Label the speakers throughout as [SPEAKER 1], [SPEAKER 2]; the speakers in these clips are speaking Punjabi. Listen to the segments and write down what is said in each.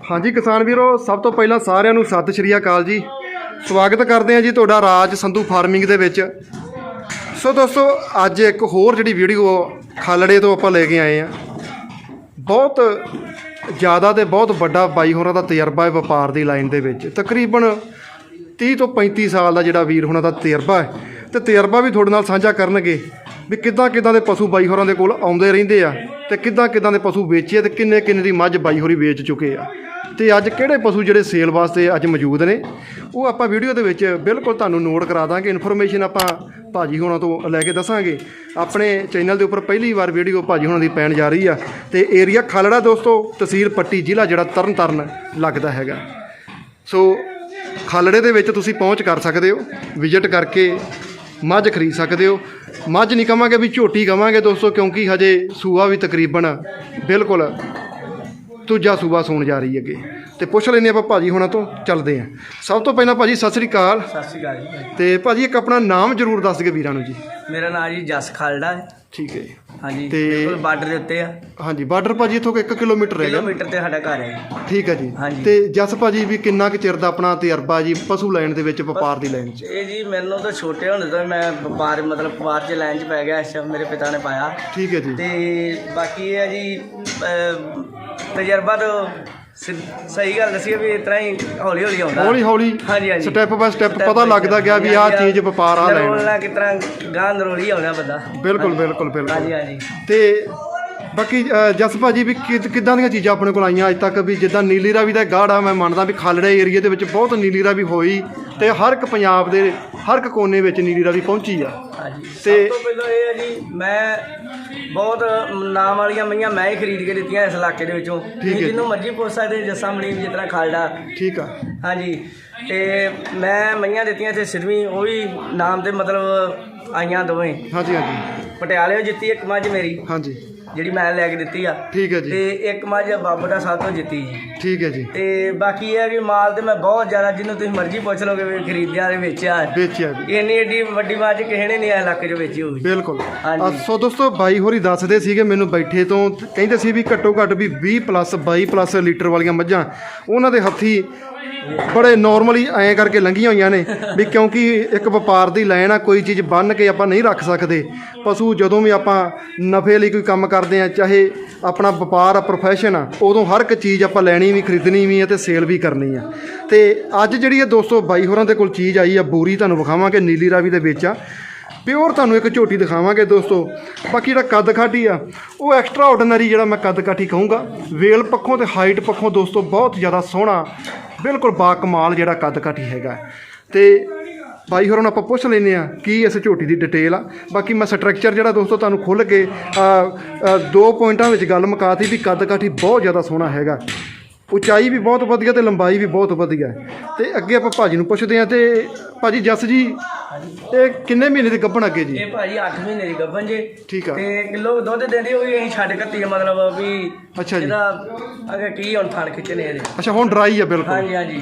[SPEAKER 1] ਹਾਂਜੀ ਕਿਸਾਨ ਵੀਰੋ, ਸਭ ਤੋਂ ਪਹਿਲਾਂ ਸਾਰਿਆਂ ਨੂੰ ਸਤਿ ਸ਼੍ਰੀ ਅਕਾਲ ਜੀ। ਸਵਾਗਤ ਕਰਦੇ ਹਾਂ ਜੀ ਤੁਹਾਡਾ ਰਾਜ ਸੰਧੂ ਫਾਰਮਿੰਗ ਦੇ ਵਿੱਚ। ਸੋ ਦੋਸਤੋ, ਅੱਜ ਇੱਕ ਹੋਰ ਜਿਹੜੀ ਵੀਡੀਓ ਖਾਲੜੇ ਤੋਂ ਆਪਾਂ ਲੈ ਕੇ ਆਏ ਆ ਬਹੁਤ ਜ਼ਿਆਦਾ ਤੇ ਬਹੁਤ ਵੱਡਾ ਬਾਈ ਹੋਰਾਂ ਦਾ ਤਜਰਬਾ ਹੈ ਵਪਾਰ ਦੀ ਲਾਈਨ ਦੇ ਵਿੱਚ। ਤਕਰੀਬਨ 30 ਤੋਂ 35 ਸਾਲ ਦਾ ਜਿਹੜਾ ਵੀਰ ਹੋਣਾ ਦਾ ਤਜਰਬਾ ਹੈ। ਤੇ ਤਜਰਬਾ ਵੀ ਤੁਹਾਡੇ ਨਾਲ ਸਾਂਝਾ ਕਰਨਗੇ ਵੀ ਕਿੱਦਾਂ ਕਿੱਦਾਂ ਦੇ ਪਸ਼ੂ ਬਾਈ ਹੋਰਾਂ ਦੇ ਕੋਲ ਆਉਂਦੇ ਰਹਿੰਦੇ ਆ। ਤੇ ਕਿੱਦਾਂ ਕਿੱਦਾਂ ਦੇ ਪਸ਼ੂ ਵੇਚੇ ਤੇ ਕਿੰਨੇ ਕਿੰਨੇ ਦੀ ਮੱਝ ਬਾਈ ਹੋਰੀ ਵੇਚ ਚੁੱਕੇ ਆ। ਤੇ ਅੱਜ ਕਿਹੜੇ ਪਸ਼ੂ ਜਿਹੜੇ ਸੇਲ ਵਾਸਤੇ ਅੱਜ ਮੌਜੂਦ ਨੇ, ਉਹ ਆਪਾਂ ਵੀਡੀਓ ਦੇ ਵਿੱਚ ਬਿਲਕੁਲ ਤੁਹਾਨੂੰ ਨੋਟ ਕਰਾ ਦਾਂਗੇ, ਇਨਫੋਰਮੇਸ਼ਨ ਆਪਾਂ ਭਾਜੀ ਹੋਣਾ ਤੋਂ ਲੈ ਕੇ ਦੱਸਾਂਗੇ। ਆਪਣੇ ਚੈਨਲ ਦੇ ਉੱਪਰ ਪਹਿਲੀ ਵਾਰ ਵੀਡੀਓ ਭਾਜੀ ਹੋਣਾ ਦੀ ਪੈਣ ਜਾ ਰਹੀ ਆ, ਤੇ ਏਰੀਆ ਖਾਲੜਾ ਦੋਸਤੋ, ਤਹਿਸੀਲ ਪੱਟੀ ਜ਼ਿਲ੍ਹਾ ਜਿਹੜਾ ਤਰਨਤਾਰਨ ਲੱਗਦਾ ਹੈਗਾ। ਸੋ ਖਾਲੜੇ ਦੇ ਵਿੱਚ ਤੁਸੀਂ ਪਹੁੰਚ ਕਰ ਸਕਦੇ ਹੋ, ਵਿਜ਼ਿਟ ਕਰਕੇ ਮੱਝ ਖਰੀਦ ਸਕਦੇ ਹੋ ਮੱਝ ਨਹੀਂ ਕਵਾਂਗੇ ਵੀ ਝੋਟੀ ਕਵਾਂਗੇ ਦੋਸਤੋ, ਕਿਉਂਕਿ ਹਜੇ ਸੂਆ ਵੀ ਤਕਰੀਬਨ ਬਿਲਕੁਲ ਦੂਜਾ ਸੂਬਾ ਸੌਣ ਜਾ ਰਹੀ ਅੱਗੇ ਤੇ ਪੁੱਛ ਲੈਂਦੇ ਆਪਾਂ ਭਾਜੀ ਹੋਣਾ ਤੋਂ ਚੱਲਦੇ ਆਂ ਸਭ ਤੋਂ ਪਹਿਲਾਂ ਭਾਜੀ ਸਤਿ ਸ੍ਰੀ ਅਕਾਲ।
[SPEAKER 2] ਸਤਿ ਸ਼੍ਰੀ ਅਕਾਲ ਜੀ।
[SPEAKER 1] ਤੇ ਭਾਜੀ ਇੱਕ ਆਪਣਾ ਨਾਮ ਜ਼ਰੂਰ ਦੱਸ ਦਿਓ ਵੀਰਾਂ ਨੂੰ ਜੀ।
[SPEAKER 2] ਮੇਰਾ ਨਾਮ ਜੀ ਜਸ ਖਾਲੜਾ ਹੈ।
[SPEAKER 1] ਠੀਕ ਹੈ ਜੀ।
[SPEAKER 2] ਹਾਂਜੀ
[SPEAKER 1] ਤੇ-
[SPEAKER 2] ਬਿਲਕੁਲ ਬਾਰਡਰ ਦੇ ਉੱਤੇ ਆ।
[SPEAKER 1] ਹਾਂਜੀ ਬਾਰਡਰ ਭਾਜੀ ਇੱਥੋਂ 1 ਕਿਲੋਮੀਟਰ ਰਹਿ ਗਿਆ।
[SPEAKER 2] ਕਿਲੋਮੀਟਰ ਤੇ ਸਾਡਾ ਘਰ ਹੈ ਜੀ।
[SPEAKER 1] ਠੀਕ ਹੈ ਜੀ।
[SPEAKER 2] ਹਾਂਜੀ।
[SPEAKER 1] ਤੇ ਜਸ ਭਾਜੀ ਵੀ ਕਿੰਨਾ ਕੁ ਚਿਰ ਦਾ ਆਪਣਾ ਤਜਰਬਾ ਜੀ ਪਸ਼ੂ ਲੈਣ ਦੇ ਵਿੱਚ ਵਪਾਰ ਦੀ ਲਾਈਨ 'ਚ?
[SPEAKER 2] ਇਹ ਜੀ ਮੈਨੂੰ ਤਾਂ ਛੋਟੇ ਹੁੰਦੇ ਤੋਂ ਹੀ ਮੈਂ ਵਪਾਰ ਮਤਲਬ ਵਪਾਰ 'ਚ ਲਾਈਨ 'ਚ ਪੈ ਗਿਆ ਇਸ ਮੇਰੇ ਪਿਤਾ ਨੇ ਪਾਇਆ।
[SPEAKER 1] ਠੀਕ ਹੈ ਜੀ।
[SPEAKER 2] ਤੇ ਬਾਕੀ ਇਹ ਹੈ ਜੀ ਅਹ, ਤਜਰਬਾ ਤਾਂ ਸਹੀ ਗੱਲ ਦੱਸੀਏ ਵੀ ਇਸ ਤਰ੍ਹਾਂ ਹੀ ਹੌਲੀ ਹੌਲੀ ਆਉਂਦਾ।
[SPEAKER 1] ਹੌਲੀ ਹੌਲੀ
[SPEAKER 2] ਹਾਂਜੀ ਹਾਂਜੀ।
[SPEAKER 1] ਸਟੈਪ ਬਾਏ ਸਟੈਪ ਪਤਾ ਲੱਗਦਾ ਗਿਆ ਵੀ ਆਹ ਚੀਜ਼ ਵਪਾਰ ਆ ਲੈਣ।
[SPEAKER 2] ਨਰੋਲਾ ਕਿਸ ਤਰ੍ਹਾਂ ਗਾਂ ਨਰੋਲੀ ਆਉਂਦਾ ਬੰਦਾ।
[SPEAKER 1] ਬਿਲਕੁਲ ਬਿਲਕੁਲ ਬਿਲਕੁਲ।
[SPEAKER 2] ਹਾਂਜੀ ਹਾਂਜੀ।
[SPEAKER 1] ਤੇ ਬਾਕੀ ਅ, ਜਸ ਭਾਜੀ ਵੀ ਕਿ- ਕਿੱਦਾਂ ਦੀਆਂ ਚੀਜ਼ਾਂ ਆਪਣੇ ਕੋਲ ਆਈਆਂ ਅੱਜ ਤੱਕ? ਵੀ ਜਿੱਦਾਂ ਨੀਲੀ ਰਾਵੀ ਦਾ ਗਾੜ ਮੈਂ ਮੰਨਦਾ ਵੀ ਖਾਲੜੇ ਏਰੀਆ ਦੇ ਵਿੱਚ ਬਹੁਤ ਨੀਲੀ ਰਾਵੀ ਹੋਈ। ਤੇ ਹਰ ਇੱਕ ਪੰਜਾਬ ਦੇ ਹਰ ਇੱਕ ਕੋਨੇ ਵਿੱਚ ਨੀਲੀ ਰਾਵੀ ਪਹੁੰਚੀ ਆ।
[SPEAKER 2] ਹਾਂਜੀ।
[SPEAKER 1] ਤੇ-
[SPEAKER 2] ਸਭ ਤੋਂ ਪਹਿਲਾਂ ਇਹ ਹੈ ਜੀ ਮੈਂ ਬਹੁਤ ਨਾਮ ਵਾਲੀਆਂ ਮਈਆਂ ਮੈਂ ਹੀ ਖਰੀਦ ਕੇ ਦਿੱਤੀਆਂ ਇਸ ਇਲਾਕੇ ਦੇ ਵਿੱਚੋਂ। ਤੁਸੀਂ
[SPEAKER 1] ਜੀ।
[SPEAKER 2] ਜਿਹਨੂੰ ਮਰਜ਼ੀ ਪੁੱਛ ਸਕਦੇ ਜੱਸਾ ਮਲੀਮ ਜਿਸ ਤਰ੍ਹਾਂ ਖਾਲਡਾ
[SPEAKER 1] ਠੀਕ ਆ।
[SPEAKER 2] ਹਾਂਜੀ। ਤੇ ਮੈਂ ਮਈਆਂ ਦਿੱਤੀਆਂ ਤੇ ਸਿਰਵੀਂ ਉਹ ਵੀ ਨਾਮ ਤੇ ਮਤਲਬ ਆਈਆਂ ਦੋਵੇਂ।
[SPEAKER 1] ਹਾਂਜੀ ਹਾਂਜੀ।
[SPEAKER 2] ਪਟਿਆਲੇ ਜਿੱਤੀ ਇੱਕ ਮੱਝ ਮੇਰੀ।
[SPEAKER 1] ਹਾਂਜੀ।
[SPEAKER 2] ਜਿਹੜੀ ਮੈਂ ਲੈ ਕੇ ਦਿੱਤੀ ਆ।
[SPEAKER 1] ਠੀਕ ਹੈ ਜੀ।
[SPEAKER 2] ਤੇ ਇੱਕ ਮੱਝ ਬਾਬਾ ਦਾ ਸਾਥ ਤੋਂ ਜਿੱਤੀ ਜੀ।
[SPEAKER 1] ਠੀਕ ਹੈ ਜੀ।
[SPEAKER 2] ਤੇ ਬਾਕੀ ਇਹ ਹੈ ਕਿ ਮਾਲ ਤੇ ਮੈਂ ਬਹੁਤ ਜ਼ਿਆਦਾ ਜਿਹਨੂੰ ਤੁਸੀਂ ਮਰਜ਼ੀ ਪੁੱਛ ਲਓਗੇ ਵੀ ਖਰੀਦਿਆ ਤੇ ਵੇਚਿਆ
[SPEAKER 1] ਵੇਚਿਆ ਵੀ।
[SPEAKER 2] ਇੰਨੀ ਏਡੀ ਵੱਡੀ ਮੱਝ ਕਿਸੇ ਨੇ ਨਹੀਂ ਇਸ ਇਲਾਕੇ 'ਚ ਵੇਚੀ ਹੋਊਗੀ।
[SPEAKER 1] ਬਿਲਕੁਲ।
[SPEAKER 2] ਹਾਂਜੀ।
[SPEAKER 1] ਆ, ਸੋ ਦੋਸਤੋ ਬਾਈ ਹੋਰੀ ਦੱਸਦੇ ਸੀਗੇ ਮੈਨੂੰ ਬੈਠੇ ਤੋਂ ਕਹਿੰਦੇ ਸੀ ਵੀ ਘੱਟੋ ਘੱਟ ਵੀ 20 ਪਲੱਸ 22 ਪਲੱਸ ਲੀਟਰ ਵਾਲੀਆਂ ਮੱਝਾਂ ਉਹਨਾਂ ਦੇ ਹੱਥੀ ਬੜੇ ਨਾਰਮਲੀ ਐਂ ਕਰਕੇ ਲੰਘੀਆਂ ਹੋਈਆਂ ਨੇ ਵੀ ਕਿਉਂਕਿ ਇੱਕ ਵਪਾਰ ਦੀ ਲਾਈਨ ਆ, ਕੋਈ ਚੀਜ਼ ਬੰਨ ਕੇ ਆਪਾਂ ਨਹੀਂ ਰੱਖ ਸਕਦੇ। ਪਸ਼ੂ ਜਦੋਂ ਵੀ ਆਪਾਂ ਨਫੇ ਲਈ ਕੋਈ ਕੰਮ ਕਰਦੇ ਆ, ਚਾਹੇ ਆਪਣਾ ਵਪਾਰ ਆ ਪ੍ਰੋਫੈਸ਼ਨ ਆ, ਉਦੋਂ ਹਰ ਇੱਕ ਚੀਜ਼ ਆਪਾਂ ਲੈਣੀ ਵੀ, ਖਰੀਦਣੀ ਵੀ ਆ ਤੇ ਸੇਲ ਵੀ ਕਰਨੀ ਆ। ਤੇ ਅੱਜ ਜਿਹੜੀ ਇਹ ਦੋਸਤੋ ਬਾਈ ਹੋਰਾਂ ਦੇ ਕੋਲ ਚੀਜ਼ ਆਈ ਆ, ਬੋਰੀ ਤੁਹਾਨੂੰ ਵਿਖਾਵਾਂਗੇ, ਨੀਲੀ ਰਾਵੀ ਦੇ ਵਿੱਚ ਆ। ਪਿਓਰ ਤੁਹਾਨੂੰ ਇੱਕ ਝੋਟੀ ਦਿਖਾਵਾਂਗੇ ਦੋਸਤੋ। ਬਾਕੀ ਜਿਹੜਾ ਕੱਦ ਕਾਠੀ ਆ, ਉਹ ਐਕਸਟਰਾ ਆਰਡੀਨਰੀ ਜਿਹੜਾ ਮੈਂ ਕੱਦ ਕਾਠੀ ਕਹੂੰਗਾ। ਵੇਲ ਪੱਖੋਂ ਤੇ ਹਾਈਟ ਪੱਖੋਂ ਦੋਸਤੋ ਬਹੁਤ ਜ਼ਿਆਦਾ ਸੋਹਣਾ, ਬਿਲਕੁਲ ਬਾ ਕਮਾਲ ਜਿਹੜਾ ਕੱਦ ਕਾਠੀ ਹੈਗਾ। ਤੇ ਬਾਈ ਹੋਰਾਂ ਨੂੰ ਆਪਾਂ ਪੁੱਛ ਲੈਨੇ ਆ ਕੀ ਇਸ ਝੋਟੀ ਦੀ ਡਿਟੇਲ ਆ? ਬਾਕੀ ਮੈਂ ਸਟਰਕਚਰ ਜਿਹੜਾ ਦੋਸਤੋ ਤੁਹਾਨੂੰ ਖੁੱਲ ਕੇ ਦੋ ਪੁਆਇੰਟਾਂ ਵਿੱਚ ਗੱਲ ਮੁਕਾਤੀ ਵੀ ਕੱਦ ਕਾਠੀ ਬਹੁਤ ਜ਼ਿਆਦਾ ਸੋਹਣਾ ਹੈਗਾ। ਉਚਾਈ ਵੀ ਬਹੁਤ ਵਧੀਆ ਤੇ ਲੰਬਾਈ ਵੀ ਬਹੁਤ ਵਧੀਆ। ਹੈ। ਤੇ ਅੱਗੇ ਆਪਾਂ ਭਾਜੀ ਨੂੰ ਪੁੱਛਦੇ ਆ ਤੇ ਭਾਜੀ ਜਸ ਜੀ ਇਹ ਕਿੰਨੇ ਮਹੀਨੇ ਦੀ ਗੱਭਣ ਅੱਗੇ ਜੀ?
[SPEAKER 2] ਇਹ ਭਾਜੀ 8 ਮਹੀਨੇ ਦੀ ਗੱਭਣ ਜੇ।
[SPEAKER 1] ਠੀਕ ਆ।
[SPEAKER 2] ਤੇ ਕਿਲੋ ਦੁੱਧ ਦਿੰਦੀ ਵੀ ਅਸੀਂ ਛੱਡ ਕੱਤੀ ਮਤਲਬ ਵੀ
[SPEAKER 1] ਅੱਛਾ ਜੀ।
[SPEAKER 2] ਇਹਦਾ ਅਗੇ ਕੀ ਹੁਣ ਥਣ ਖਿੱਚਣੇ ਇਹਦੇ।
[SPEAKER 1] ਅੱਛਾ ਹੁਣ ਡਰਾਈ ਆ ਬਿਲਕੁਲ।
[SPEAKER 2] ਹਾਂਜੀ ਹਾਂਜੀ।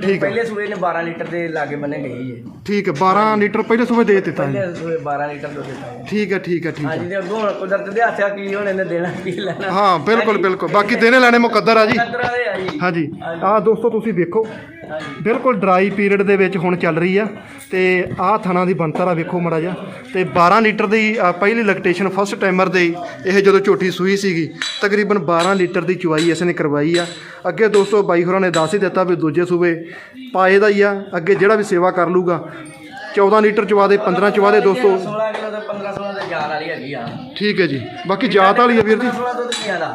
[SPEAKER 1] ਠੀਕ ਆ।
[SPEAKER 2] ਪਹਿਲੇ ਸੂਏ ਨੇ 12 ਲੀਟਰ ਦੇ ਲਾਗੇ ਬੰਨੇ ਗਈ ਹੈ
[SPEAKER 1] ਠੀਕ ਹੈ 12 ਲੀਟਰ ਪਹਿਲੇ ਸਵੇਰ ਦੇ ਦਿੱਤਾ ਜੀ।
[SPEAKER 2] ਪਹਿਲੇ ਸੂਏ 12 ਲੀਟਰ ਦੁੱਧ ਦਿੱਤਾ ਹੈ
[SPEAKER 1] ਠੀਕ ਹੈ ਠੀਕ ਹੈ ਠੀਕ ਹੈ
[SPEAKER 2] ਹਾਂਜੀ ਤੇ ਅੱਗੋਂ ਹੁਣ ਕੁਦਰਤ ਦੇ ਹੱਥਾਂ ਕੀ ਹੁਣ ਇਹਨੇ ਦੇਣਾ ਕੀ ਲੈਣਾ।
[SPEAKER 1] ਹਾਂ ਬਿਲਕੁਲ ਬਿਲਕੁਲ। ਬਾਕੀ ਦੇਣੇ ਲੈਣੇ ਮੁਕੱਦਰ ਆ ਜੀ।
[SPEAKER 2] ਕਦਰਾਂ ਦੇ ਆ ਜੀ।
[SPEAKER 1] ਹਾਂਜੀ। ਆਹ ਦੋਸਤੋ ਤੁਸੀਂ ਵੇਖੋ। ਬਿਲਕੁਲ ਡਰਾਈ ਪੀਰੀਅਡ ਦੇ ਵਿੱਚ ਹੁਣ ਚੱਲ ਰਹੀ ਆ। ਤੇ ਆਹ ਥਣਾ ਦੀ ਬਣਤਰ ਆ ਵੇਖੋ ਮੜਾ ਜਾ ਤੇ 12 ਲੀਟਰ ਦੀ ਅ, ਪਹਿਲੀ ਲੈਕਟੇਸ਼ਨ ਫਸਟ ਟਾਈਮਰ ਦੇ ਇਹ ਜਦੋਂ ਝੋਟੀ ਸੂਈ ਸੀਗੀ ਤਕਰੀਬਨ 12 ਲੀਟਰ ਦੀ ਚੁਆਈ ਇਸ ਨੇ ਕਰਵਾਈ ਆ। ਅੱਗੇ ਦੋਸਤੋ ਬਾਈ ਹੋਰਾਂ ਨੇ ਦੱਸ ਹੀ ਦਿੱਤਾ ਵੀ ਦੂਜੇ ਸੂਬੇ ਪਾਏ ਦਾ ਹੀ ਆ ਅੱਗੇ ਜਿਹੜਾ ਵੀ ਸੇਵਾ ਕਰ ਲੂਗਾ 14 ਲੀਟਰ ਚਵਾ ਦੇ 15 ਚਵਾ ਦੇ ਦੋਸਤੋ।
[SPEAKER 2] 16 ਕਿਲੋ ਤੇ 15 16 ਦੇ ਜਾਨ ਵਾਲੀ ਹੈਗੀ ਆ।
[SPEAKER 1] ਠੀਕ ਹੈ ਜੀ। ਬਾਕੀ ਜਾਤ ਵਾਲੀ ਆ ਵੀਰ ਜੀ।
[SPEAKER 2] 16 ਦੁੱਧ ਕੀ ਆਦਾ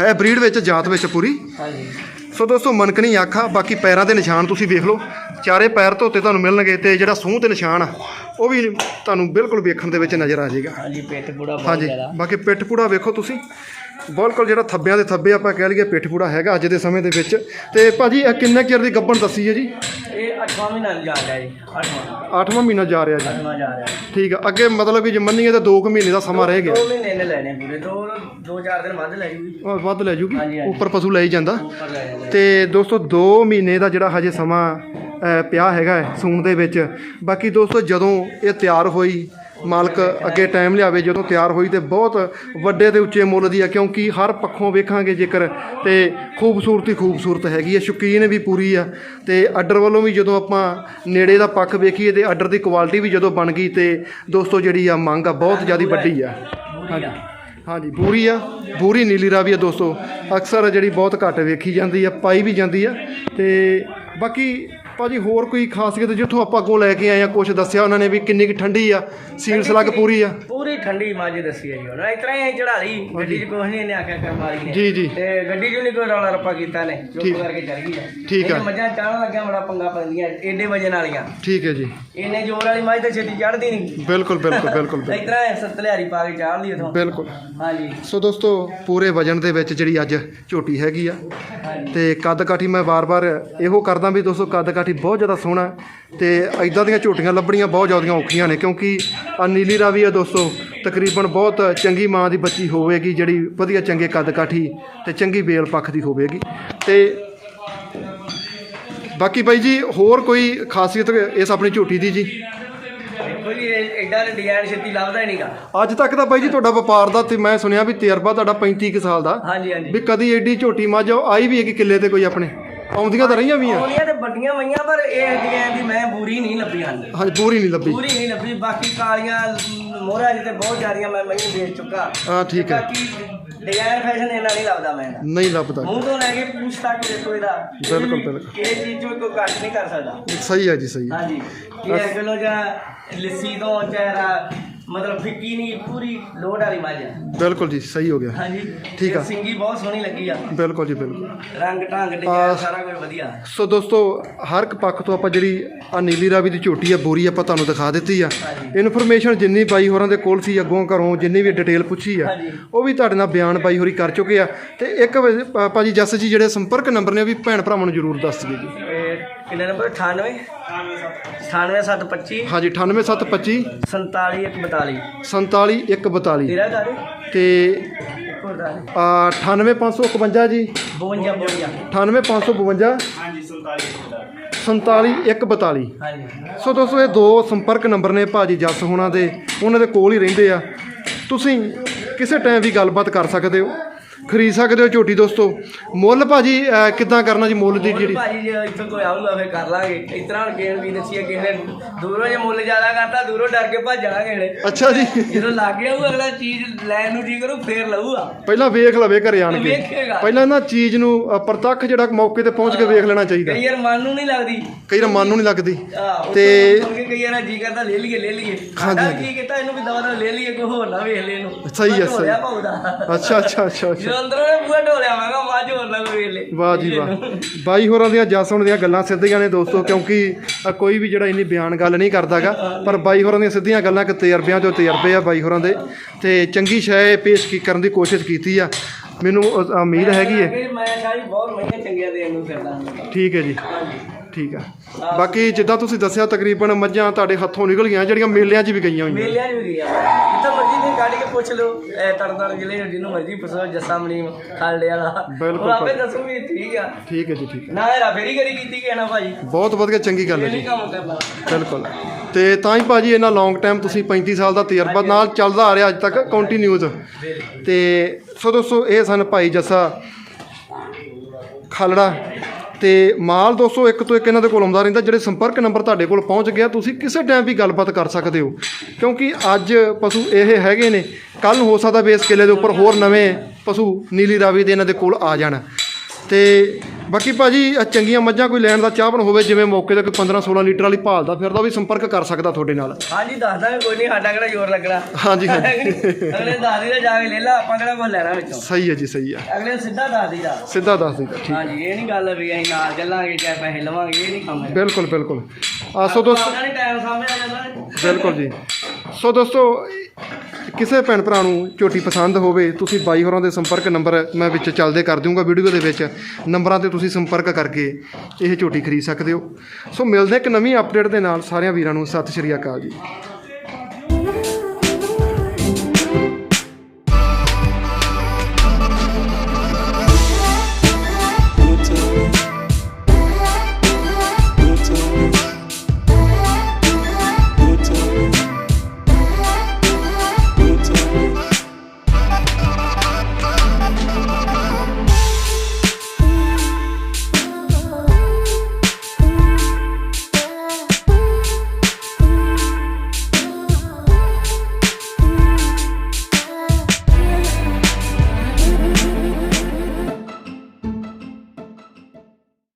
[SPEAKER 1] ਹੈ ਬਰੀਡ ਵਿੱਚ ਜਾਤ ਵਿੱਚ ਪੂਰੀ।
[SPEAKER 2] ਹਾਂਜੀ।
[SPEAKER 1] ਸੋ ਦੋਸਤੋ ਮਨਕਣੀ ਆਖਾ ਬਾਕੀ ਪੈਰਾਂ ਦੇ ਨਿਸ਼ਾਨ ਤੁਸੀਂ ਵੇਖ ਲਓ। ਚਾਰੇ ਪੈਰ ਧੋਤੇ ਤੁਹਾਨੂੰ ਮਿਲਣਗੇ ਤੇ ਜਿਹੜਾ ਸੂਹ ਤੇ ਨਿਸ਼ਾਨ ਆ ਉਹ ਵੀ ਤੁਹਾਨੂੰ ਬਿਲਕੁਲ ਵੇਖਣ ਦੇ ਵਿੱਚ ਨਜ਼ਰ ਆ ਜਾਏਗਾ।
[SPEAKER 2] ਹਾਂਜੀ ਪਿੱਠ ਪੂੜਾ ਬਹੁਤ
[SPEAKER 1] ਹਾਂਜੀ
[SPEAKER 2] ਜ਼ਿਆਦਾ।
[SPEAKER 1] ਬਾਕੀ ਪਿੱਠ ਪੂੜਾ ਵੇਖੋ ਤੁਸੀਂ। ਬਿਲਕੁਲ ਜਿਹੜਾ ਥੱਬਿਆਂ ਦੇ ਥੱਬੇ ਆਪਾਂ ਕਹਿ ਲਈਏ ਪਿੱਠ ਪੂੜਾ ਹੈਗਾ ਅੱਜ ਦੇ ਸਮੇਂ ਦੇ ਵਿੱਚ। ਤੇ ਭਾਜੀ ਇਹ ਕਿੰਨੇ ਚਿਰ ਦੀ ਗੱਭਣ ਦੱਸੀ ਹੈ ਜੀ?
[SPEAKER 2] ਇਹ 8ਵਾਂ ਮਹੀਨਾ ਜਾ ਰਿਹਾ ਜੀ 8ਵਾਂ
[SPEAKER 1] 8ਵਾਂ ਮਹੀਨਾ ਜਾ ਰਿਹਾ ਜੀ।
[SPEAKER 2] 8ਵਾਂ ਜਾ ਰਿਹਾ।
[SPEAKER 1] ਠੀਕ ਆ ਅੱਗੇ ਮਤਲਬ ਕਿ ਜੇ ਮੰਨੀਏ ਤਾਂ 2 ਕੁ ਮਹੀਨੇ ਦਾ ਸਮਾਂ ਰਹਿ ਗਿਆ।
[SPEAKER 2] ਦੋ ਮਹੀਨੇ ਨੇ ਲੈਣੇ ਪੂਰੇ ਦੋ ਦੋ ਚਾਰ ਦਿਨ ਵੱਧ ਲੈ ਜੂਗੀ
[SPEAKER 1] ਉਹ ਵੱਧ ਲੈ ਜੂਗੀ?
[SPEAKER 2] ਹਾਂਜੀ।
[SPEAKER 1] ਉੱਪਰ ਪਸ਼ੂ ਲੈ ਹੀ ਜਾਂਦਾ।
[SPEAKER 2] ਉੱਪਰ ਲੈ
[SPEAKER 1] ਤੇ ਦੋਸਤੋ 2 ਮਹੀਨੇ ਦਾ ਜਿਹੜਾ ਹਜੇ ਸਮਾਂ ਅ, ਪਿਆ ਹੈਗਾ ਹੈ ਸੂਣ ਦੇ ਵਿੱਚ। ਬਾਕੀ ਦੋਸਤੋ ਜਦੋਂ ਇਹ ਤਿਆਰ ਹੋਈ ਮਾਲਕ ਅੱਗੇ ਟਾਈਮ ਲਿਆਵੇ, ਜਦੋਂ ਤਿਆਰ ਹੋਈ ਤੇ ਬਹੁਤ ਵੱਡੇ ਤੇ ਉੱਚੇ ਮੁੱਲ ਦੀ ਆ, ਕਿਉਂਕਿ ਹਰ ਪੱਖੋਂ ਵੇਖਾਂਗੇ ਜੇਕਰ ਤੇ ਖੂਬਸੂਰਤੀ ਖੂਬਸੂਰਤ ਹੈਗੀ ਆ, ਸ਼ੌਕੀਨ ਵੀ ਪੂਰੀ ਆ, ਤੇ ਆਰਡਰ ਵੱਲੋਂ ਵੀ ਜਦੋਂ ਆਪਾਂ ਨੇੜੇ ਦਾ ਪੱਖ ਵੇਖੀਏ ਤੇ ਆਰਡਰ ਦੀ ਕੁਆਲਿਟੀ ਵੀ ਜਦੋਂ ਬਣ ਗਈ ਤੇ ਦੋਸਤੋ ਜਿਹੜੀ ਆ ਮੰਗ ਆ, ਬਹੁਤ ਜ਼ਿਆਦਾ ਵੱਡੀ ਆ। ਹਾਂਜੀ। ਹਾਂਜੀ, ਬੂਰੀ ਆ, ਬੂਰੀ ਨੀਲੀ ਰਾਵੀ ਆ ਦੋਸਤੋ। ਅਕਸਰ ਜਿਹੜੀ ਬਹੁਤ ਘੱਟ ਵੇਖੀ ਜਾਂਦੀ ਆ, ਪਾਈ ਵੀ ਜਾਂਦੀ ਆ, ਤੇ ਬਾਕੀ ਭਾਜੀ ਹੋਰ ਕੋਈ ਖਾਸੀਅਤ ਜਿੱਥੋਂ ਆਪਾਂ ਅੱਗੋਂ ਲੈ ਕੇ ਆਏ ਆ ਕੁਝ ਦੱਸਿਆ ਉਹਨਾਂ ਨੇ ਵੀ ਕਿੰਨੀ ਕੁ ਠੰਡੀ ਆ ਸੀਲ ਸਲੱਗ ਪੂਰੀ ਆ।
[SPEAKER 2] ਪੂਰੀ ਠੰਡੀ ਮੱਝ ਦੱਸੀ ਹੈ ਜੀ ਉਹਨਾਂ ਇਸ ਤਰ੍ਹਾਂ ਹੀ ਚੜਾ ਲਈ ਗੱਡੀ 'ਚ ਕੁਛ ਨਹੀਂ ਇਹਨੇ ਆਖਿਆ ਕਰ ਮਾਰੀ ਨੇ।
[SPEAKER 1] ਜੀ ਜੀ।
[SPEAKER 2] ਤੇ ਗੱਡੀ 'ਚ ਨਹੀਂ ਕੋਈ ਰੌਲਾ ਰੱਪਾ ਕੀਤਾ ਨੇ
[SPEAKER 1] ਠੀਕ।
[SPEAKER 2] ਚੁੱਪ ਕਰਕੇ ਚੱਲ ਗਈ ਆ।
[SPEAKER 1] ਠੀਕ ਆ।
[SPEAKER 2] ਇਹ ਮੱਝਾਂ ਚਾਹਣ ਲੱਗਿਆ ਬੜਾ ਪੰਗਾ ਪੈਂਦੀਆਂ ਏਡੇ ਵਜਨ ਵਾਲੀਆਂ।
[SPEAKER 1] ਠੀਕ ਹੈ ਜੀ।
[SPEAKER 2] ਇਹਨੇ ਜ਼ੋਰ ਵਾਲੀ ਮੱਝ ਤਾਂ ਛੇਤੀ ਚੜਦੀ ਨਹੀਂ।
[SPEAKER 1] ਬਿਲਕੁਲ ਬਿਲਕੁਲ ਬਿਲਕੁਲ ਬਿਲਕੁਲ,
[SPEAKER 2] ਇਸ ਤਰ੍ਹਾਂ ਪਾ ਕੇ ਚਾੜ ਲਈ ਉਥੋਂ।
[SPEAKER 1] ਬਿਲਕੁਲ।
[SPEAKER 2] ਹਾਂਜੀ।
[SPEAKER 1] ਸੋ ਦੋਸਤੋ ਪੂਰੇ ਵਜਨ ਦੇ ਵਿੱਚ ਜਿਹੜੀ ਅੱਜ ਝੋਟੀ ਹੈਗੀ ਆ
[SPEAKER 2] ਹਾਂਜੀ।
[SPEAKER 1] ਤੇ ਕੱਦ ਕਾਠੀ ਮੈਂ ਵਾਰ-ਵਾਰ ਇਹੋ ਕਰਦਾ ਵੀ ਦੋਸਤੋ ਕੱਦ ਕਾਠੀ ਬਹੁਤ ਜ਼ਿਆਦਾ ਸੋਹਣਾ ਤੇ ਐਦਾਂ ਦੀਆਂ ਝੋਟੀਆਂ ਲੱਭਣੀਆਂ ਬਹੁਤ ਜ਼ਿਆਦੀਆਂ ਔਖੀਆਂ ਨੇ ਕਿਉਂਕਿ ਆ ਨੀਲੀ ਰਾਵੀ ਆ ਦੋਸਤੋ ਤਕਰੀਬਨ ਬਹੁਤ ਚੰਗੀ ਮਾਂ ਦੀ ਬੱਚੀ ਹੋਵੇਗੀ ਜਿਹੜੀ ਵਧੀਆ ਚੰਗੇ ਕੱਦ ਕਾਠੀ ਤੇ ਚੰਗੀ ਬੇਲ ਪੱਖ ਦੀ ਹੋਵੇਗੀ। ਤੇ ਬਾਕੀ ਬਾਈ ਜੀ ਹੋਰ ਕੋਈ ਖਾਸੀਅਤ ਇਸ ਆਪਣੀ ਝੋਟੀ ਦੀ ਜੀ?
[SPEAKER 2] ਦੇਖੋ ਜੀ ਇਹ ਐਡਾ ਡਿਜ਼ਾਈਨ ਛੇਤੀ ਲੱਭਦਾ ਹੀ ਨਹੀਂਗਾ।
[SPEAKER 1] ਅੱਜ ਤੱਕ ਤਾਂ ਬਾਈ ਜੀ ਤੁਹਾਡਾ ਵਪਾਰ ਦਾ ਤੇ ਮੈਂ ਸੁਣਿਆ ਵੀ ਤਜਰਬਾ ਤੁਹਾਡਾ 35 ਕੁ ਸਾਲ ਦਾ।
[SPEAKER 2] ਹਾਂਜੀ ਹਾਂਜੀ।
[SPEAKER 1] ਵੀ ਕਦੀ ਐਡੀ ਝੋਟੀ ਮੱਝ ਆਈ ਵੀ ਇੱਕ ਕਿੱਲੇ ਤੇ ਕੋਈ ਆਪਣੇ? ਆਉਂਦੀਆਂ ਤਾਂ ਰਹੀਆਂ ਵੀ ਆ
[SPEAKER 2] ਉਹਨੀਆਂ ਤੇ ਵੱਡੀਆਂ ਮਈਆਂ ਪਰ ਇਹ ਡਿਜ਼ਾਈਨ ਦੀ ਮੈਂ ਬੂਰੀ ਨਹੀਂ ਲੱਭੀ ਹਨ
[SPEAKER 1] ਹਾਂਜੀ ਪੂਰੀ ਨਹੀਂ ਲੱਭੀ।
[SPEAKER 2] ਪੂਰੀ ਨਹੀਂ ਲੱਭੀ। ਬਾਕੀ ਕਾਲੀਆਂ ਮੋਹਰਾਂ ਜਿੱਤੇ ਬਹੁਤ ਜ਼ਿਆਦੀਆਂ ਮੈਂ ਮਈਆਂ ਵੇਚ ਚੁੱਕਾ।
[SPEAKER 1] ਹਾਂ ਠੀਕ ਹੈ।
[SPEAKER 2] ਬਾਕੀ ਡਿਜ਼ਾਈਨ ਫੈਸ਼ਨ ਇਹਨਾਂ ਨਹੀਂ ਲੱਭਦਾ ਮੈਂ ਇਹਦਾ।
[SPEAKER 1] ਨਹੀਂ ਲੱਭਦਾ।
[SPEAKER 2] ਮੂੰਹ ਤੋਂ ਲੈ ਕੇ ਪੂਛ ਤੱਕ ਦੇਖੋ ਇਹਦਾ।
[SPEAKER 1] ਬਿਲਕੁਲ, ਬਿਲਕੁਲ।
[SPEAKER 2] ਇਹ ਚੀਜ਼ ਚੋਂ ਕੋਈ ਘੱਟ ਨਹੀਂ ਕਰ ਸਕਦਾ।
[SPEAKER 1] ਸਹੀ ਹੈ ਜੀ ਸਹੀ ਹੈ।
[SPEAKER 2] ਹਾਂਜੀ। ਇਹ ਅਗਲੋ ਜਾਂ ਲੱਸੀ ਤੋਂ ਚਿਹਰਾ ਮਤਲਬ ਫਿੱਕੀ ਨਹੀਂ ਪੂਰੀ ਲੋੜ ਵਾਲੀ ਮੱਝ
[SPEAKER 1] ਬਿਲਕੁਲ ਜੀ ਸਹੀ ਹੋ ਗਿਆ।
[SPEAKER 2] ਹਾਂਜੀ।
[SPEAKER 1] ਠੀਕ ਆ।
[SPEAKER 2] ਸਿੰਗੀ ਬਹੁਤ ਸੋਹਣੀ ਲੱਗੀ ਆ।
[SPEAKER 1] ਬਿਲਕੁਲ ਜੀ ਬਿਲਕੁਲ।
[SPEAKER 2] ਰੰਗ ਢੰਗ ਡਿਜ਼ਾਈਨ ਸਾਰਾ ਕੁਝ ਵਧੀਆ।
[SPEAKER 1] ਸੋ ਦੋਸਤੋ ਹਰ ਇੱਕ ਪੱਖ ਤੋਂ ਆਪਾਂ ਜਿਹੜੀ ਆ ਨੀਲੀ ਰਾਵੀ ਦੀ ਝੋਟੀ ਆ ਬੋਰੀ ਆਪਾਂ ਤੁਹਾਨੂੰ ਦਿਖਾ ਦਿੱਤੀ ਆ।
[SPEAKER 2] ਹਾਂਜੀ।
[SPEAKER 1] ਇਨਫੋਰਮੇਸ਼ਨ ਜਿੰਨੀ ਬਾਈ ਹੋਰਾਂ ਦੇ ਕੋਲ ਸੀ ਅੱਗੋਂ ਘਰੋਂ ਜਿੰਨੀ ਵੀ ਡਿਟੇਲ ਪੁੱਛੀ ਆ
[SPEAKER 2] ਹਾਂਜੀ।
[SPEAKER 1] ਉਹ ਵੀ ਤੁਹਾਡੇ ਨਾਲ ਬਿਆਨ ਬਾਈ ਹੋਰੀ ਕਰ ਚੁੱਕੇ ਆ। ਤੇ ਇੱਕ ਵਜੇ ਪਾ- ਭਾਜੀ ਜੱਸ ਜੀ ਜਿਹੜੇ ਸੰਪਰਕ ਨੰਬਰ ਨੇ ਉਹ ਵੀ ਭੈਣ ਭਰਾਵਾਂ ਨੂੰ ਜ਼ਰੂਰ ਦੱਸ ਦਿਓ ਜੀ।
[SPEAKER 2] ਕਿੰਨੇ ਨੰਬਰ? 98 98725
[SPEAKER 1] ਹਾਂਜੀ 98725
[SPEAKER 2] 47142
[SPEAKER 1] 47142
[SPEAKER 2] ਤੇਰਾ ਘਰ
[SPEAKER 1] ਤੇ
[SPEAKER 2] ਇੱਕ ਹੋਰ ਘਰ
[SPEAKER 1] ਆ, 98551 ਜੀ।
[SPEAKER 2] 52 52
[SPEAKER 1] 98552
[SPEAKER 2] ਹਾਂਜੀ 47
[SPEAKER 1] 47142
[SPEAKER 2] ਹਾਂਜੀ।
[SPEAKER 1] ਸੋ ਦੋਸਤੋ ਇਹ ਦੋ ਸੰਪਰਕ ਨੰਬਰ ਨੇ ਭਾਜੀ ਜੱਸ ਹੋਣਾ ਦੇ। ਉਹਨਾਂ ਦੇ ਕੋਲ ਹੀ ਰਹਿੰਦੇ ਆ। ਤੁਸੀਂ ਕਿਸੇ ਟਾਈਮ ਵੀ ਗੱਲਬਾਤ ਕਰ ਸਕਦੇ ਹੋ। ਖਰੀਦ ਸਕਦੇ ਹੋ ਝੋਟੀ ਦੋਸਤੋ? ਮੁੱਲ ਭਾਜੀ ਅਹ, ਕਿੱਦਾਂ ਕਰਨਾ ਜੀ ਮੁੱਲ ਦੀ ਜਿਹੜੀ?
[SPEAKER 2] ਭਾਜੀ ਜੇ ਇੱਥੋਂ ਕੋਈ ਆਊਗਾ ਫੇਰ ਕਰ ਲਾਂਗੇ। ਹੁਣ ਗੇਮ ਵੀ ਦੱਸੀ ਹੈ ਕਿਸੇ ਨੇ ਦੂਰੋਂ ਜੇ ਮੁੱਲ ਜ਼ਿਆਦਾ ਕਰਤਾ ਦੂਰੋਂ ਡਰ ਕੇ ਭੱਜ ਜਾਣਗੇ ਨੇ।
[SPEAKER 1] ਅੱਛਾ ਜੀ।
[SPEAKER 2] ਜਦੋਂ ਲੱਗ ਗਿਆ ਉਹ ਅਗਲਾ ਚੀਜ਼ ਲੈਣ ਨੂੰ ਜੀ ਕਰੂ ਫੇਰ ਲਊਗਾ।
[SPEAKER 1] ਪਹਿਲਾਂ ਵੇਖ ਲਵੇ ਘਰੇ ਆਣ ਕੇ।
[SPEAKER 2] ਵੇਖੇਗਾ।
[SPEAKER 1] ਪਹਿਲਾਂ ਨਾ ਚੀਜ਼ ਨੂੰ ਅ, ਪ੍ਰਤੱਖ ਜਿਹੜਾ ਮੌਕੇ ਤੇ ਪਹੁੰਚ ਕੇ ਵੇਖ ਲੈਣਾ ਚਾਹੀਦਾ।
[SPEAKER 2] ਕਈ ਵਾਰ ਮਨ ਨੂੰ ਨਹੀਂ ਲੱਗਦੀ।
[SPEAKER 1] ਕਈ ਵਾਰ ਮਨ ਨੂੰ ਨਹੀਂ ਲੱਗਦੀ।
[SPEAKER 2] ਆਹ
[SPEAKER 1] ਤੇ-
[SPEAKER 2] ਕਈ ਵਾਰ ਜੀ ਕਰਦਾ ਲੈ ਲਈਏ ਲੈ ਲਈਏ। ਸਾਡਾ। ਕੀ ਕੀਤਾ ਇਹਨੂੰ ਵੀ ਦਵਾ ਦਾ ਲੈ ਲਈਏ ਕੋਈ ਹੋਰ ਨਾ ਵੇਖ ਲੈ ਇਹਨੂੰ।
[SPEAKER 1] ਸਹੀ ਹੈ, ਸਹੀ। ਅੱਛਾ ਅੱਛਾ ਅੱਛਾ ਅੱਛਾ।
[SPEAKER 2] ਜਦੋਂ ਅੰਦਰੋਂ ਨੇ ਬੂਹਾ ਢੋਲਿਆ ਮੈਂ ਕਿਹਾ ਮੱਝ ਹੋਰ ਨਾ ਕੋਈ ਵੇਖ ਲੈ
[SPEAKER 1] ਵਾਹ ਜੀ ਵਾਹ। ਬਾਈ ਹੋਰਾਂ ਦੀਆਂ ਜੱਸ ਦੀਆਂ ਗੱਲਾਂ ਸਿੱਧੀਆਂ ਨੇ ਦੋਸਤੋ ਕਿਉਂਕਿ ਅ, ਕੋਈ ਵੀ ਜਿਹੜਾ ਇੰਨੀ ਬਿਆਨ ਗੱਲ ਨਹੀਂ ਕਰਦਾਗਾ ਪਰ ਬਾਈ ਹੋਰਾਂ ਦੀਆਂ ਸਿੱਧੀਆਂ ਗੱਲਾਂ ਕਿ ਤਜਰਬਿਆਂ ਚੋਂ ਤਜਰਬੇ ਆ ਬਾਈ ਹੋਰਾਂ ਦੇ। ਤੇ ਚੰਗੀ ਸ਼ੈ ਪੇਸ਼ ਕੀ ਕਰਨ ਦੀ ਕੋਸ਼ਿਸ਼ ਕੀਤੀ ਆ। ਮੈਨੂੰ ਅ, ਉਮੀਦ ਹੈਗੀ ਹੈ
[SPEAKER 2] ਮੈਂ ਸਾਰੀ ਬਹੁਤ ਮਹੀਨੇ ਚੰਗੀਆਂ ਦੇਣ ਨੂੰ ਫਿਰਦਾ ਹਾਂ।
[SPEAKER 1] ਠੀਕ ਹੈ ਜੀ। ਠੀਕ ਆ। ਬਾਕੀ ਜਿੱਦਾਂ ਤੁਸੀਂ ਦੱਸਿਆ ਤਕਰੀਬਨ ਮੱਝਾਂ ਤੁਹਾਡੇ ਹੱਥੋਂ ਨਿਕਲ ਗਈਆਂ ਜਿਹੜੀਆਂ ਮੇਲਿਆਂ 'ਚ ਵੀ ਗਈਆਂ ਹੋਈਆਂ।
[SPEAKER 2] ਮੇਲਿਆਂ 'ਚ ਵੀ ਗਿਆ ਜਿੱਥੇ ਮਰਜ਼ੀ ਨੇ ਕੱਢ ਕੇ ਪੁੱਛ ਲਓ ਇਹ ਤਰਨਤਾਰਨ ਜ਼ਿਲ੍ਹੇ ਜਿਹਨੂੰ ਮਰਜ਼ੀ ਪੁੱਛੋ ਜੱਸਾ ਮਣੀ ਖਾਲੜੇ ਵਾਲਾ।
[SPEAKER 1] ਬਿਲਕੁਲ,
[SPEAKER 2] ਉਹ ਆਪੇ ਦੱਸੂਗੀ ਠੀਕ ਆ।
[SPEAKER 1] ਠੀਕ ਹੈ ਜੀ ਠੀਕ ਹੈ।
[SPEAKER 2] ਨਾ ਹੈਰਾ ਫੇਰੀ ਕਰੀ ਕੀਤੀ ਕਿ ਨਾ ਭਾਜੀ?
[SPEAKER 1] ਬਹੁਤ ਵਧੀਆ ਚੰਗੀ ਗੱਲ ਹੈ ਜੀ।
[SPEAKER 2] ਨਹੀਂ ਕੰਮ
[SPEAKER 1] ਬਿਲਕੁਲ। ਤੇ ਤਾਂ ਹੀ ਭਾਜੀ ਇਹਨਾਂ ਲੌਂਗ ਟਾਈਮ ਤੁਸੀਂ 35 ਸਾਲ ਦਾ ਤਜਰਬਾ ਨਾਲ ਚੱਲਦਾ ਆ ਰਿਹਾ ਅੱਜ ਤੱਕ ਕੰਟੀਨਿਊਸ ਤੇ ਸੋ ਦੋਸਤੋ ਇਹ ਸਨ ਭਾਈ ਜੱਸਾ ਖਾਲੜਾ। ਤੇ ਮਾਲ ਦੋਸਤੋ, ਇੱਕ ਤੋਂ ਇੱਕ ਇਹਨਾਂ ਦੇ ਕੋਲ ਆਉਂਦਾ ਰਹਿੰਦਾ, ਜਿਹੜੇ ਸੰਪਰਕ ਨੰਬਰ ਤੁਹਾਡੇ ਕੋਲ ਪਹੁੰਚ ਗਿਆ, ਤੁਸੀਂ ਕਿਸੇ ਟਾਈਮ ਵੀ ਗੱਲਬਾਤ ਕਰ ਸਕਦੇ ਹੋ। ਕਿਉਂਕਿ ਅੱਜ ਪਸ਼ੂ ਇਹ ਹੈਗੇ ਨੇ ਕੱਲ ਨੂੰ ਹੋ ਸਕਦਾ ਬੇਸ ਕਿਲੇ ਦੇ ਉੱਪਰ ਹੋਰ ਨਵੇਂ ਪਸ਼ੂ ਨੀਲੀ ਰਾਵੀ ਦੇ ਇਹਨਾਂ ਦੇ ਕੋਲ ਆ ਜਾਣ। ਤੇ ਬਾਕੀ ਭਾਜੀ ਆਹ ਚੰਗੀਆਂ ਮੱਝਾਂ ਕੋਈ ਲੈਣ ਦਾ ਚਾਹਵਨ ਹੋਵੇ ਜਿਵੇਂ ਮੌਕੇ ਤੇ ਕੋਈ 15 16 ਲੀਟਰ ਵਾਲੀ ਭਾਲਦਾ ਫਿਰਦਾ ਉਹ ਵੀ ਸੰਪਰਕ ਕਰ ਸਕਦਾ ਤੁਹਾਡੇ ਨਾਲ।
[SPEAKER 2] ਹਾਂਜੀ ਦੱਸ ਦਾਂਗੇ ਕੋਈ ਨਹੀਂ ਸਾਡਾ ਕਿਹੜਾ ਜ਼ੋਰ ਲੱਗਣਾ।
[SPEAKER 1] ਹਾਂਜੀ, ਹਾਂਜੀ।
[SPEAKER 2] ਅਗਲੇ ਦੱਸ ਦੀ ਜਾ ਕੇ ਲੈ ਲਾ ਆਪਾਂ ਕਿਹੜਾ ਕੁਝ ਲੈਣਾ ਵਿੱਚੋਂ।
[SPEAKER 1] ਸਹੀ ਹੈ ਜੀ ਸਹੀ ਹੈ।
[SPEAKER 2] ਅਗਲੇ ਸਿੱਧਾ ਦੱਸ ਦੀਦਾ
[SPEAKER 1] ਸਿੱਧਾ ਦੱਸ ਦਿੱਤਾ ਠੀਕ
[SPEAKER 2] ਹਾਂਜੀ ਇਹ ਨਹੀਂ ਗੱਲ ਵੀ ਅਸੀਂ ਨਾਲ ਚੱਲਾਂਗੇ ਚਾਹੇ ਪੈਸੇ ਲਵਾਂਗੇ ਇਹ ਨਹੀਂ ਕੰਮ ਹੈ
[SPEAKER 1] ਬਿਲਕੁਲ ਬਿਲਕੁਲ। ਆ ਸੋ ਦੋਸਤੋ
[SPEAKER 2] ਉਹਨਾਂ ਨੇ ਟਾਈਮ ਸਾਹਮਣੇ ਆ ਜਾਂਦਾ
[SPEAKER 1] ਬਿਲਕੁਲ ਜੀ। ਸੋ ਦੋਸਤੋ ਕਿਸੇ ਭੈਣ ਭਰਾ ਨੂੰ ਝੋਟੀ ਪਸੰਦ ਹੋਵੇ, ਤੁਸੀਂ ਬਾਈ ਹੋਰਾਂ ਦੇ ਸੰਪਰਕ ਨੰਬਰ ਮੈਂ ਵਿੱਚ ਚੱਲਦੇ ਕਰ ਦੂੰਗਾ ਵੀਡੀਓ ਦੇ ਵਿੱਚ। ਨੰਬਰਾਂ ਤੇ ਤੁਸੀਂ ਸੰਪਰਕ ਕਰਕੇ ਇਹ ਝੋਟੀ ਖਰੀਦ ਸਕਦੇ ਹੋ। ਸੋ ਮਿਲਦੇ ਇੱਕ ਨਵੀਂ ਅਪਡੇਟ ਦੇ ਨਾਲ। ਸਾਰਿਆਂ ਵੀਰਾਂ ਨੂੰ ਸਤਿ ਸ਼੍ਰੀ ਅਕਾਲ ਜੀ।